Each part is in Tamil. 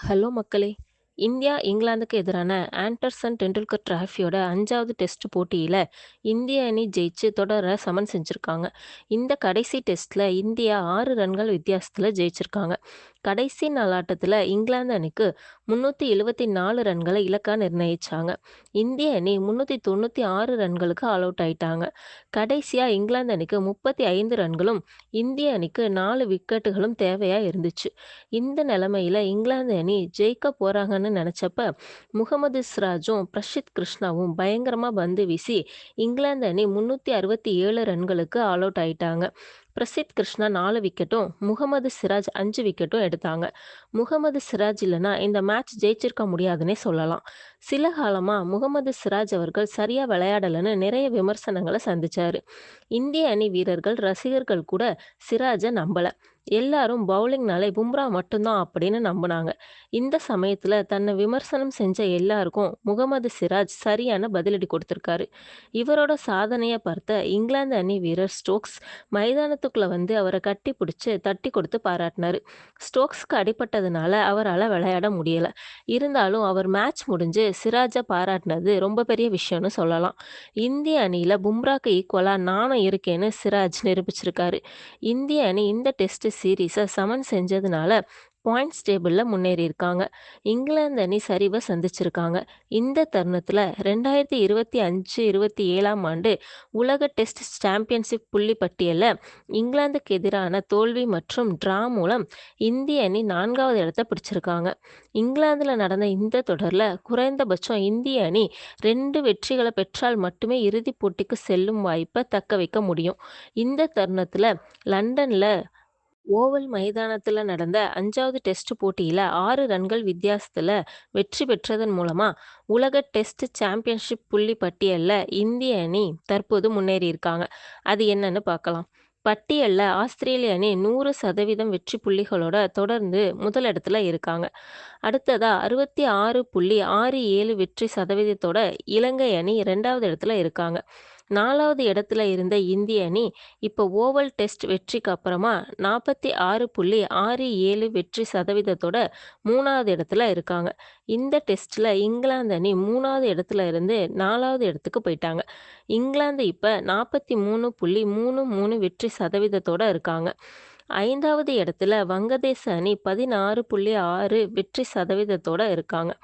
ஹலோ மக்களே! இந்தியா, இங்கிலாந்துக்கு எதிரான ஆண்டர்சன் டெண்டுல்கர் டிராஃபியோட அஞ்சாவது டெஸ்ட் போட்டியில் இந்திய அணி ஜெயிச்சு தொடர சமன் செஞ்சுருக்காங்க இந்த கடைசி டெஸ்ட்டில் இந்தியா ஆறு ரன்கள் வித்தியாசத்தில் ஜெயிச்சிருக்காங்க. கடைசி நாள் இங்கிலாந்து அணிக்கு 374 ரன்கள இலக்கா நிர்ணயிச்சாங்க. இந்திய அணி 396 ரன்களுக்கு ஆல் அவுட் ஆயிட்டாங்க. கடைசியாக இங்கிலாந்து அணிக்கு 35 ரன்களும், இந்திய அணிக்கு நாலு விக்கெட்டுகளும் தேவையாக இருந்துச்சு. இந்த நிலமையில் இங்கிலாந்து அணி ஜெயிக்க போறாங்கன்னு நினைச்சப்ப, முகமது சிராஜும், பிரஷித் கிருஷ்ணாவும் பயங்கரமா பந்து வீசி இங்கிலாந்து அணி 367 ரன்களுக்கு ஆல் அவுட் ஆயிட்டாங்க. பிரசித் கிருஷ்ணா நாலு விக்கெட்டும், முகமது சிராஜ் அஞ்சு விக்கெட்டும் எடுத்தாங்க. முகமது சிராஜ் இல்லைனா இந்த மேட்ச் ஜெயிச்சிருக்க முடியாதுன்னே சொல்லலாம். சில காலமா முகமது சிராஜ் அவர்கள் சரியா விளையாடலைன்னு நிறைய விமர்சனங்களை சந்திச்சாரு. இந்திய அணி வீரர்கள், ரசிகர்கள் கூட சிராஜ நம்பல. எல்லாரும் பவுலிங்னாலே பும்ரா மட்டும்தான் அப்படின்னு நம்பினாங்க இந்த சமயத்தில் தன்னை விமர்சனம் செஞ்ச எல்லாருக்கும் முகமது சிராஜ் சரியான பதிலடி கொடுத்துருக்காரு இவரோட சாதனையை பார்த்த இங்கிலாந்து அணி வீரர் ஸ்டோக்ஸ் மைதானத்துக்குள்ளே வந்து அவரை கட்டி பிடிச்சி தட்டி கொடுத்து பாராட்டினாரு. ஸ்டோக்ஸ்க்கு அடிப்பட்டதுனால அவரால் விளையாட முடியலை இருந்தாலும் அவர் மேட்ச் முடிஞ்சு சிராஜை பாராட்டினது ரொம்ப பெரிய விஷயம்னு சொல்லலாம். இந்திய அணியில் பும்ராக்கு ஈக்குவலாக நானும் இருக்கேன்னு சிராஜ் நிரூபிச்சிருக்காரு. இந்திய அணி இந்த டெஸ்ட் சீரீஸை சமன் செஞ்சதுனால பாயிண்ட்ஸ் டேபிளில் முன்னேறி இருக்காங்க இங்கிலாந்து அணி சரிவை சந்திச்சிருக்காங்க. இந்த தருணத்தில் ரெண்டாயிரத்தி இருபத்தி அஞ்சு இருபத்தி ஏழாம் ஆண்டு உலக டெஸ்ட் சாம்பியன்ஷிப் புள்ளி பட்டியலில் இங்கிலாந்துக்கு எதிரான தோல்வி மற்றும் டிரா மூலம் இந்திய அணி நான்காவது இடத்த பிடிச்சிருக்காங்க. இங்கிலாந்தில் நடந்த இந்த தொடரில் குறைந்தபட்சம் இந்திய அணி ரெண்டு வெற்றிகளை பெற்றால் மட்டுமே இறுதிப் போட்டிக்கு செல்லும் வாய்ப்பை தக்க வைக்க முடியும். இந்த தருணத்தில் லண்டனில் ஓவல் மைதானத்தில் நடந்த அஞ்சாவது டெஸ்ட் போட்டியில் ஆறு ரன்கள் வித்தியாசத்தில் வெற்றி பெற்றதன் மூலமாக உலக டெஸ்ட் சாம்பியன்ஷிப் புள்ளி பட்டியலில் இந்திய அணி தற்போது முன்னேறியிருக்காங்க. அது என்னன்னு பார்க்கலாம். பட்டியலில் ஆஸ்திரேலிய அணி 100% வெற்றி புள்ளிகளோட தொடர்ந்து முதலிடத்துல இருக்காங்க. அடுத்ததாக அறுபத்தி ஆறு புள்ளி ஆறு ஏழு வெற்றி சதவீதத்தோட இலங்கை அணி ரெண்டாவது இடத்துல இருக்காங்க. நாலாவது இடத்துல இருந்த இந்திய அணி இப்போ ஓவல் டெஸ்ட் வெற்றிக்கு அப்புறமா 46.67 வெற்றி சதவீதத்தோட மூணாவது இடத்துல இருக்காங்க. இந்த டெஸ்ட்ல இங்கிலாந்து அணி மூணாவது இடத்துல இருந்து நாலாவது இடத்துக்கு போயிட்டாங்க. இங்கிலாந்து இப்போ நாற்பத்தி மூணு புள்ளி மூணு மூணு வெற்றி சதவீதத்தோட இருக்காங்க. ஐந்தாவது இடத்துல வங்கதேச அணி 16.6 வெற்றி சதவீதத்தோட இருக்காங்க.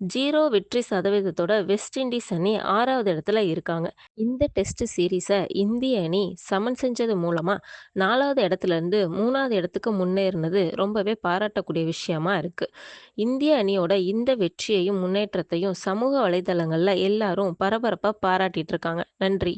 ஜீரோ வெற்றி சதவீதத்தோட வெஸ்ட் இண்டீஸ் அணி ஆறாவது இடத்துல இருக்காங்க. இந்த டெஸ்ட் சீரீஸை இந்திய அணி சமன் செஞ்சது மூலமாக நாலாவது இடத்துல இருந்து 3வது இடத்துக்கு முன்னேறினது ரொம்பவே பாராட்டக்கூடிய விஷயமா இருக்குது இந்திய அணியோட இந்த வெற்றியையும், முன்னேற்றத்தையும் சமூக வலைதளங்களில் எல்லாரும் பரபரப்பாக பாராட்டிட்டு இருக்காங்க. நன்றி!